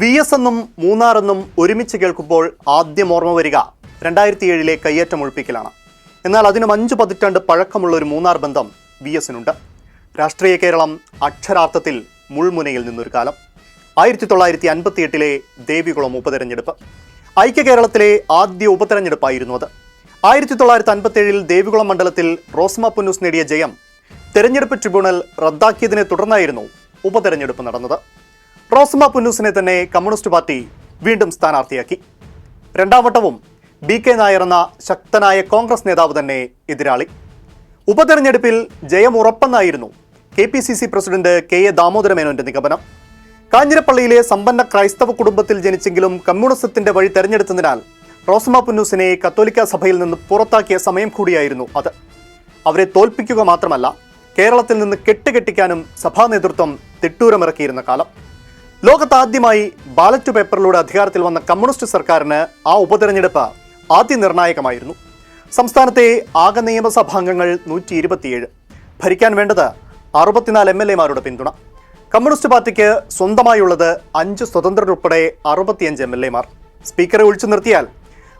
V S എന്നും മൂന്നാർ എന്നും ഒരുമിച്ച് കേൾക്കുമ്പോൾ ആദ്യം ഓർമ്മ വരിക രണ്ടായിരത്തി ഏഴിലെ കയ്യേറ്റം ഒഴിപ്പിക്കലാണ്. എന്നാൽ അതിനും അഞ്ചു പതിറ്റാണ്ട് പഴക്കമുള്ള ഒരു മൂന്നാർ ബന്ധം വി എസിനുണ്ട് രാഷ്ട്രീയ കേരളം അക്ഷരാർത്ഥത്തിൽ മുൾമുനയിൽ നിന്നൊരു കാലം. ആയിരത്തി തൊള്ളായിരത്തി അൻപത്തി എട്ടിലെ ദേവികുളം ഉപതെരഞ്ഞെടുപ്പ്. ഐക്യ കേരളത്തിലെ ആദ്യ ഉപതെരഞ്ഞെടുപ്പായിരുന്നു അത്. ആയിരത്തി തൊള്ളായിരത്തി അൻപത്തി ഏഴിൽ ദേവികുളം മണ്ഡലത്തിൽ റോസ്മ പുന്നൂസ് നേടിയ ജയം തെരഞ്ഞെടുപ്പ് ട്രിബ്യൂണൽ റദ്ദാക്കിയതിനെ തുടർന്നായിരുന്നു ഉപതെരഞ്ഞെടുപ്പ് നടന്നത്. റോസ്മ പുന്നൂസിനെ തന്നെ കമ്മ്യൂണിസ്റ്റ് പാർട്ടി വീണ്ടും സ്ഥാനാർത്ഥിയാക്കി. രണ്ടാം വട്ടവും ബി കെ നായർ എന്ന ശക്തനായ കോൺഗ്രസ് നേതാവ് തന്നെ എതിരാളി. ഉപതെരഞ്ഞെടുപ്പിൽ ജയം ഉറപ്പെന്നായിരുന്നു K P C C president K A ദാമോദരമേനോന്റെ നിഗമനം. കാഞ്ഞിരപ്പള്ളിയിലെ സമ്പന്ന ക്രൈസ്തവ കുടുംബത്തിൽ ജനിച്ചെങ്കിലും കമ്മ്യൂണിസത്തിന്റെ വഴി തെരഞ്ഞെടുത്തതിനാൽ റോസമ്മ പുന്നൂസിനെ കത്തോലിക്ക സഭയിൽ നിന്ന് പുറത്താക്കിയ സമയം കൂടിയായിരുന്നു അത്. അവരെ തോൽപ്പിക്കുക മാത്രമല്ല കേരളത്തിൽ നിന്ന് കെട്ടുകെട്ടിക്കാനും സഭാ നേതൃത്വം തിട്ടൂരമിറക്കിയിരുന്ന കാലം. ലോകത്താദ്യമായി ബാലറ്റ് പേപ്പറിലൂടെ അധികാരത്തിൽ വന്ന കമ്മ്യൂണിസ്റ്റ് സർക്കാരിന് ആ ഉപതെരഞ്ഞെടുപ്പ് ആദ്യ നിർണായകമായിരുന്നു സംസ്ഥാനത്തെ ആകെ നിയമസഭാംഗങ്ങൾ നൂറ്റി ഇരുപത്തിയേഴ് ഭരിക്കാൻ വേണ്ടത് അറുപത്തിനാല് എം എൽ എമാരുടെ പിന്തുണ. കമ്മ്യൂണിസ്റ്റ് പാർട്ടിക്ക് സ്വന്തമായുള്ളത് അഞ്ച് സ്വതന്ത്രരുൾപ്പെടെ അറുപത്തിയഞ്ച് എം എൽ എമാർ. സ്പീക്കറെ ഒഴിച്ചു നിർത്തിയാൽ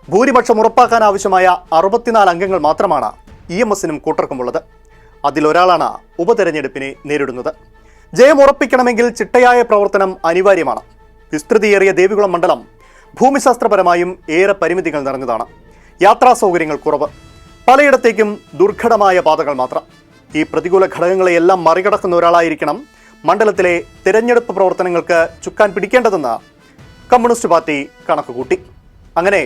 ഭൂരിപക്ഷം ഉറപ്പാക്കാൻ ആവശ്യമായ അറുപത്തിനാല് അംഗങ്ങൾ മാത്രമാണ് ഇ എം എസിനും കൂട്ടർക്കുമുള്ളത്. അതിലൊരാളാണ് ഉപതെരഞ്ഞെടുപ്പിനെ നേരിടുന്നത്. ജയം ഉറപ്പിക്കണമെങ്കിൽ ചിട്ടയായ പ്രവർത്തനം അനിവാര്യമാണ്. വിസ്തൃതിയേറിയ ദേവികുളം മണ്ഡലം ഭൂമിശാസ്ത്രപരമായും ഏറെ പരിമിതികൾ നിറഞ്ഞതാണ്. യാത്രാ സൗകര്യങ്ങൾ കുറവ്. പലയിടത്തേക്കും ദുർഘടമായ പാതകൾ മാത്രം. ഈ പ്രതികൂല ഘടകങ്ങളെയെല്ലാം മറികടക്കുന്ന ഒരാളായിരിക്കണം മണ്ഡലത്തിലെ തിരഞ്ഞെടുപ്പ് പ്രവർത്തനങ്ങൾക്ക് ചുക്കാൻ പിടിക്കേണ്ടതെന്ന് കമ്മ്യൂണിസ്റ്റ് പാർട്ടി കണക്കുകൂട്ടി. അങ്ങനെ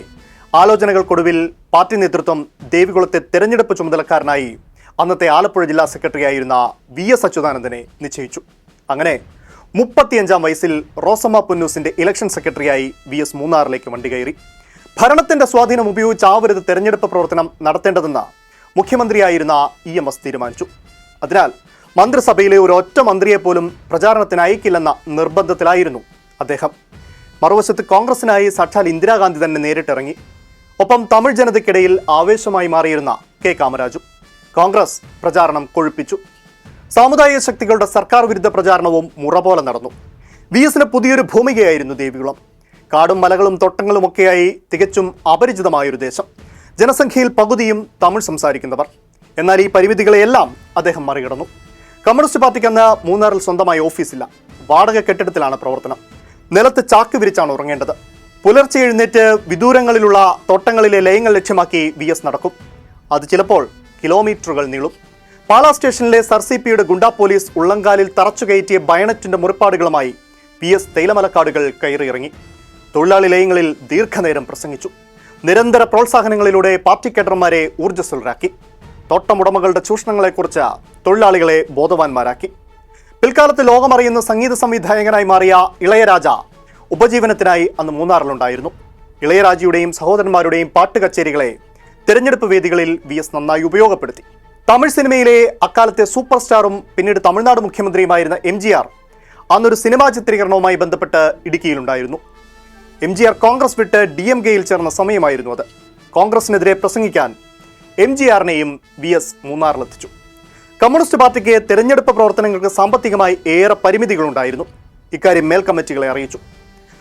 ആലോചനകൾക്കൊടുവിൽ പാർട്ടി നേതൃത്വം ദേവികുളത്തെ തെരഞ്ഞെടുപ്പ് ചുമതലക്കാരനായി അന്നത്തെ ആലപ്പുഴ ജില്ലാ സെക്രട്ടറി ആയിരുന്ന വി എസ് അച്യുതാനന്ദനെ നിശ്ചയിച്ചു. അങ്ങനെ മുപ്പത്തിയഞ്ചാം വയസ്സിൽ റോസമ്മ പുന്നൂസിന്റെ ഇലക്ഷൻ സെക്രട്ടറിയായി വി എസ് മൂന്നാറിലേക്ക് വണ്ടി കയറി. ഭരണത്തിന്റെ സ്വാധീനം ഉപയോഗിച്ച് ഉപയോഗിച്ചാവരുത് തെരഞ്ഞെടുപ്പ് പ്രവർത്തനം നടത്തേണ്ടതെന്ന് മുഖ്യമന്ത്രിയായിരുന്ന ഇ എം എസ് തീരുമാനിച്ചു. അതിനാൽ മന്ത്രിസഭയിലെ ഒരു ഒറ്റ മന്ത്രിയെ പോലും പ്രചാരണത്തിന് അയക്കില്ലെന്ന നിർബന്ധത്തിലായിരുന്നു അദ്ദേഹം. മറുവശത്ത് കോൺഗ്രസിനായി സാക്ഷാൽ ഇന്ദിരാഗാന്ധി തന്നെ നേരിട്ടിറങ്ങി. ഒപ്പം തമിഴ് ജനതയ്ക്കിടയിൽ ആവേശമായി മാറിയിരുന്ന കെ കാമരാജു. കോൺഗ്രസ് പ്രചാരണം കൊഴുപ്പിച്ചു. സാമുദായിക ശക്തികളുടെ സർക്കാർ വിരുദ്ധ പ്രചാരണവും മുറ പോലെ നടന്നു. വി എസിന് പുതിയൊരു ഭൂമികയായിരുന്നു ദേവികുളം. കാടും മലകളും തോട്ടങ്ങളുമൊക്കെയായി തികച്ചും അപരിചിതമായൊരു ദേശം. ജനസംഖ്യയിൽ പകുതിയും തമിഴ് സംസാരിക്കുന്നവർ. എന്നാൽ ഈ പരിമിതികളെയെല്ലാം അദ്ദേഹം മറികടന്നു. കമ്മ്യൂണിസ്റ്റ് പാർട്ടിക്ക് അന്ന് മൂന്നാറിൽ സ്വന്തമായി ഓഫീസില്ല. വാടക കെട്ടിടത്തിലാണ് പ്രവർത്തനം. നിലത്ത് ചാക്ക് വിരിച്ചാണ് ഉറങ്ങേണ്ടത്. പുലർച്ചെ എഴുന്നേറ്റ് വിദൂരങ്ങളിലുള്ള തോട്ടങ്ങളിലെ ലയങ്ങൾ ലക്ഷ്യമാക്കി വി നടക്കും. അത് ചിലപ്പോൾ കിലോമീറ്ററുകൾ നീളും. പാലാ സ്റ്റേഷനിലെ സർ സി പിയുടെ ഗുണ്ടാ പോലീസ് ഉള്ളങ്കാലിൽ തറച്ചു കയറ്റിയ ബയണറ്റിന്റെ മുറിപ്പാടുകളുമായി പി എസ് തേയിലമലക്കാടുകൾ കയറിയിറങ്ങി. തൊഴിലാളി ലയങ്ങളിൽ ദീർഘനേരം പ്രസംഗിച്ചു. നിരന്തര പ്രോത്സാഹനങ്ങളിലൂടെ പാർട്ടി കേഡർമാരെ ഊർജസ്വലരാക്കി. തോട്ടമുടമകളുടെ ചൂഷണങ്ങളെക്കുറിച്ച് തൊഴിലാളികളെ ബോധവാന്മാരാക്കി. പിൽക്കാലത്ത് ലോകമറിയുന്ന സംഗീത സംവിധായകനായി മാറിയ ഇളയരാജ ഉപജീവനത്തിനായി അന്ന് മൂന്നാറിലുണ്ടായിരുന്നു. ഇളയരാജയുടെയും സഹോദരന്മാരുടെയും പാട്ട് കച്ചേരികളെ തിരഞ്ഞെടുപ്പ് വേദികളിൽ വി എസ് നന്നായി ഉപയോഗപ്പെടുത്തി. തമിഴ് സിനിമയിലെ അക്കാലത്തെ സൂപ്പർ സ്റ്റാറും പിന്നീട് തമിഴ്നാട് മുഖ്യമന്ത്രിയുമായിരുന്ന എം ജി ആർ അന്നൊരു സിനിമാ ചിത്രീകരണവുമായി ബന്ധപ്പെട്ട് ഇടുക്കിയിലുണ്ടായിരുന്നു. എം ജി ആർ കോൺഗ്രസ് വിട്ട് ഡി എം കെയിൽ ചേർന്ന സമയമായിരുന്നു അത്. കോൺഗ്രസിനെതിരെ പ്രസംഗിക്കാൻ എം ജി ആറിനെയും വി എസ് മൂന്നാറിലെത്തിച്ചു. കമ്മ്യൂണിസ്റ്റ് പാർട്ടിക്ക് തെരഞ്ഞെടുപ്പ് പ്രവർത്തനങ്ങൾക്ക് സാമ്പത്തികമായി ഏറെ പരിമിതികളുണ്ടായിരുന്നു. ഇക്കാര്യം മേൽ കമ്മിറ്റികളെ അറിയിച്ചു.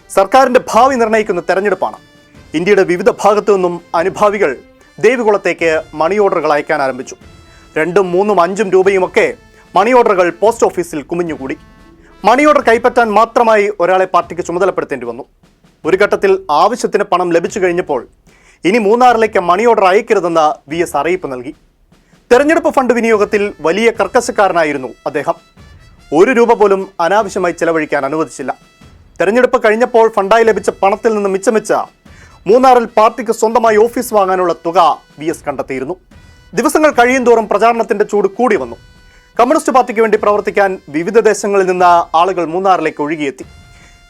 സർക്കാരിന്റെ ഭാവി നിർണയിക്കുന്ന തെരഞ്ഞെടുപ്പാണ്. ഇന്ത്യയുടെ വിവിധ ഭാഗത്തു നിന്നും അനുഭാവികൾ ദേവികുളത്തേക്ക് മണി ഓർഡറുകൾ അയക്കാൻ ആരംഭിച്ചു. രണ്ടും മൂന്നും അഞ്ചും രൂപയുമൊക്കെ മണി ഓർഡറുകൾ പോസ്റ്റ് ഓഫീസിൽ കുമിഞ്ഞുകൂടി. മണി ഓർഡർ കൈപ്പറ്റാൻ മാത്രമായി ഒരാളെ പാർട്ടിക്ക് ചുമതലപ്പെടുത്തേണ്ടി വന്നു. ഒരു ഘട്ടത്തിൽ ആവശ്യത്തിന് പണം ലഭിച്ചു കഴിഞ്ഞപ്പോൾ ഇനി മൂന്നാറിലേക്ക് മണി ഓർഡർ അയക്കരുതെന്ന് വി എസ് അറിയിപ്പ് നൽകി. തെരഞ്ഞെടുപ്പ് ഫണ്ട് വിനിയോഗത്തിൽ വലിയ കർക്കശക്കാരനായിരുന്നു അദ്ദേഹം. ഒരു രൂപ പോലും അനാവശ്യമായി ചെലവഴിക്കാൻ അനുവദിച്ചില്ല. തെരഞ്ഞെടുപ്പ് കഴിഞ്ഞപ്പോൾ ഫണ്ടായി ലഭിച്ച പണത്തിൽ നിന്ന് മിച്ചം വെച്ച മൂന്നാറിൽ പാർട്ടിക്ക് സ്വന്തമായി ഓഫീസ് വാങ്ങാനുള്ള തുക വി എസ് കണ്ടെത്തിയിരുന്നു. ദിവസങ്ങൾ കഴിയുന്തോറും പ്രചാരണത്തിന്റെ ചൂട് കൂടി വന്നു. കമ്മ്യൂണിസ്റ്റ് പാർട്ടിക്ക് വേണ്ടി പ്രവർത്തിക്കാൻ വിവിധ ദേശങ്ങളിൽ നിന്ന് ആളുകൾ മൂന്നാറിലേക്ക് ഒഴുകിയെത്തി.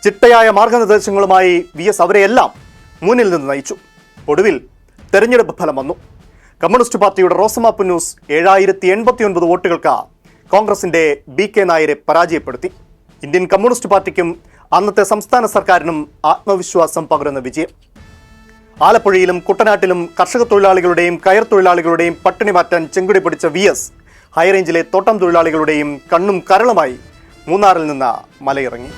ചിട്ടയായ മാർഗനിർദ്ദേശങ്ങളുമായി വി എസ് അവരെയെല്ലാം മുന്നിൽ നിന്ന് നയിച്ചു. ഒടുവിൽ തെരഞ്ഞെടുപ്പ് ഫലം വന്നു. കമ്മ്യൂണിസ്റ്റ് പാർട്ടിയുടെ റോസമാപ്പ് ന്യൂസ് ഏഴായിരത്തി എൺപത്തി ഒൻപത് വോട്ടുകൾക്ക് കോൺഗ്രസിന്റെ ബി കെ നായരെ പരാജയപ്പെടുത്തി. ഇന്ത്യൻ കമ്മ്യൂണിസ്റ്റ് പാർട്ടിക്കും അന്നത്തെ സംസ്ഥാന സർക്കാരിനും ആത്മവിശ്വാസം പകരുന്ന വിജയം. ആലപ്പുഴയിലും കുട്ടനാട്ടിലും കർഷക തൊഴിലാളികളുടെയും കയർ തൊഴിലാളികളുടെയും പട്ടിണി മാറ്റാൻ ചെങ്കുടി പിടിച്ച വി എസ് ഹൈറേഞ്ചിലെ തോട്ടം തൊഴിലാളികളുടെയും കണ്ണും കരളുമായി മൂന്നാറിൽ നിന്ന് മലയിറങ്ങി.